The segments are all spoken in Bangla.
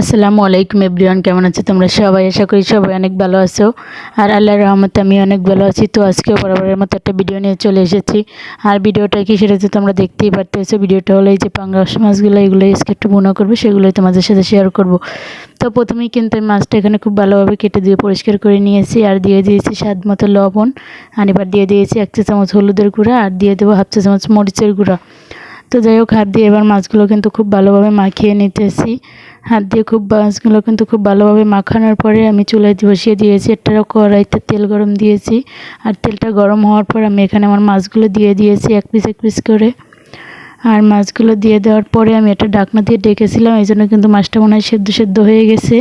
আসসালামু আলাইকুম এভরিওয়ান, কেমন আছো তোমরা? সবাই আশা করি সবাই অনেক ভালো আছো। আর আল্লাহর রহমতে আমি অনেক ভালো আছি। তো আজকেও বরাবরের মতো একটা ভিডিও নিয়ে চলে এসেছি। আর ভিডিওটা কি সেটা তো তোমরা দেখতেই পারতেছো। ভিডিওটা হলো এই যে পাঙ্গাস মাছগুলো এগুলো আজকে একটু বুনো করব, সেগুলোই তোমাদের সাথে শেয়ার করব। তো প্রথমেই কিন্তু আমি মাছটা এখানে খুব ভালোভাবে কেটে দিয়ে পরিষ্কার করে নিয়েছি। আর দিয়ে দিয়েছি স্বাদ মতো লবণ। আর এবার দিয়ে দিয়েছি এক চা চামচ হলুদের গুঁড়া। আর দিয়ে দেবো হাফ চা চামচ মরিচের গুঁড়া। তো যাই হোক, হাত দিয়ে এবার মাছগুলো কিন্তু খুব ভালোভাবে মাখিয়ে নিতেছি। হাত দিয়ে খুব মাছগুলো কিন্তু খুব ভালোভাবে মাখানোর পরে আমি চুলায় বসিয়ে দিয়েছি। একটা কড়াইতে তেল গরম দিয়েছি। আর তেলটা গরম হওয়ার পর আমি এখানে আমার মাছগুলো দিয়ে দিয়েছি এক পিস এক পিস করে। আর মাছগুলো দিয়ে দেওয়ার পরে আমি এটা ডাকনা দিয়ে ডেকেছিলাম। এই জন্য কিন্তু মাছটা মনে হয় সেদ্ধ সেদ্ধ হয়ে গেছে।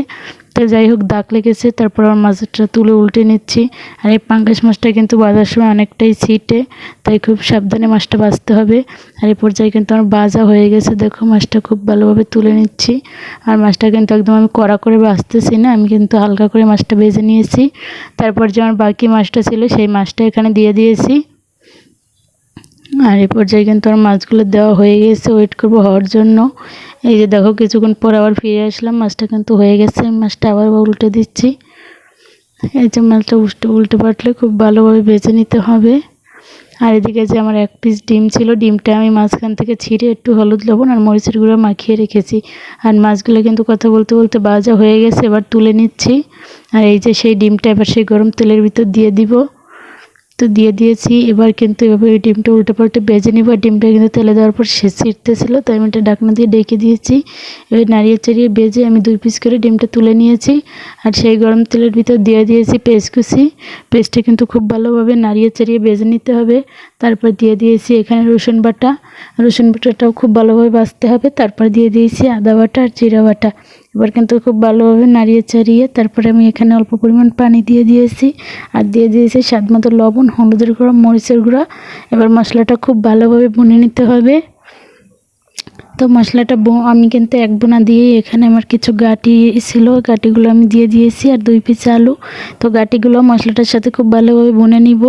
তো যাই হোক দাগ লেগেছে, তারপর আমার মাছটা তুলে উল্টে নিচ্ছি। আর এই পাঙ্গাস মাছটা কিন্তু বাজার সময় অনেকটাই ছিটে, তাই খুব সাবধানে মাছটা বাঁচতে হবে। আর এই পর্যায়ে কিন্তু আমার বাজা হয়ে গেছে, দেখো মাছটা খুব ভালোভাবে তুলে নিচ্ছি। আর মাছটা কিন্তু একদম আমি কড়া করে বাঁচতেছি না, আমি কিন্তু হালকা করে মাছটা ভেজে নিয়েছি। তারপর যে আমার বাকি মাছটা ছিল, সেই মাছটা এখানে দিয়ে দিয়েছি। আর এই পর্যায়ে কিন্তু আমার মাছগুলো দেওয়া হয়ে গেছে ওয়েট করব হওয়ার জন্য। এই যে দেখো, কিছুক্ষণ পর আবার ফিরে আসলাম, মাছটা কিন্তু হয়ে গেছে মাছটা আবার উল্টে দিচ্ছি। এই যে মাছটা উল্টে উল্টে পাটলে খুব ভালোভাবে বেছে নিতে হবে। আর এদিকে যে আমার এক পিস ডিম ছিল, ডিমটা আমি মাঝখান থেকে ছিঁড়ে একটু হলুদ, লবণ আর মরিচের গুঁড়ো মাখিয়ে রেখেছি। আর মাছগুলো কিন্তু কথা বলতে বলতে বাজা হয়ে গেছে, এবার তুলে নিচ্ছি। আর এই যে সেই ডিমটা এবার সেই গরম তেলের ভিতর দিয়ে দিব। তো দিয়ে দিয়েছি। এবার কিন্তু এভাবে ওই ডিমটা উল্টে পাল্টে বেজে নিব। আর ডিমটা কিন্তু তেলে দেওয়ার পর সে ছিটতেছিলো তাই আমি এটা ডাকনা দিয়ে ডেকে দিয়েছি। এবার নাড়িয়ে চাড়িয়ে বেজে আমি দুই পিস করে ডিমটা তুলে নিয়েছি। আর সেই গরম তেলের ভিতর দিয়ে দিয়েছি পেস্ট কুচি। পেস্টটা কিন্তু খুব ভালোভাবে নাড়িয়ে চাড়িয়ে বেজে নিতে হবে। তারপর দিয়ে দিয়েছি এখানে রসুন বাটা। রসুন বাটাটাও খুব ভালোভাবে বাছতে হবে, তারপর দিয়ে দিয়েছি আদা বাটা আর জিরা বাটা। এবার কিন্তু খুব ভালোভাবে নাড়িয়ে চাড়িয়ে তারপরে আমি এখানে অল্প পরিমাণ পানি দিয়ে দিয়েছি আর দিয়ে দিয়েছি স্বাদ মতো লবণ, হলুদের গুঁড়ো, মরিচের গুঁড়ো। এবার মশলাটা খুব ভালোভাবে বুনে নিতে হবে। তো মশলাটা আমি কিন্তু এক বোনা দিয়ে এখানে আমার কিছু গাটি ছিল, গাটিগুলো আমি দিয়ে দিয়েছি আর দুই পিস আলু। তো গাটিগুলো মশলাটার সাথে খুব ভালোভাবে বুনে নিব।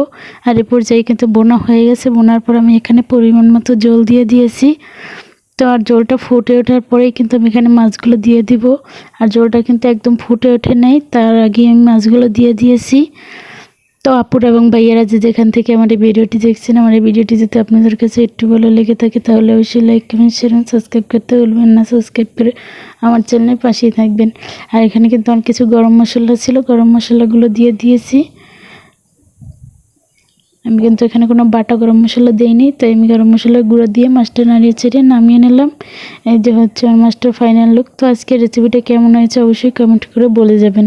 আর এ পর্যায়ে কিন্তু বোনা হয়ে গেছে। বোনার পর আমি এখানে পরিমাণ মতো জল দিয়ে দিয়েছি। তো আর জলটা ফুটে ওঠার পরেই কিন্তু আমি এখানে মাছগুলো দিয়ে দিব। আর জলটা কিন্তু একদম ফুটে ওঠে নেই, তার আগে আমি মাছগুলো দিয়ে দিয়েছি। তো আপুর এবং ভাইয়ারা যে যেখান থেকে আমার এই ভিডিওটি দেখছেন, আমার এই ভিডিওটি যদি আপনাদের কাছে একটু ভালো লেগে থাকে, তাহলে অবশ্যই লাইক কমেন্ট শেয়ার সাবস্ক্রাইব করতে ভুলবেন না। সাবস্ক্রাইব করে আমার চ্যানেলের পাশেই থাকবেন। আর এখানে কিন্তু অনেক কিছু গরম মশলা ছিল, গরম মশলাগুলো দিয়ে দিয়েছি। আমি কিন্তু এখানে কোনো বাটা গরম মশলা দিইনি, তাই আমি গরম মশলার গুঁড়ো দিয়ে মাছটা নাড়িয়ে ছেড়ে নামিয়ে নিলাম। এই যে হচ্ছে আমার মাছটার ফাইনাল লুক তো আজকে রেসিপিটা কেমন হয়েছে অবশ্যই কমেন্ট করে বলে যাবেন।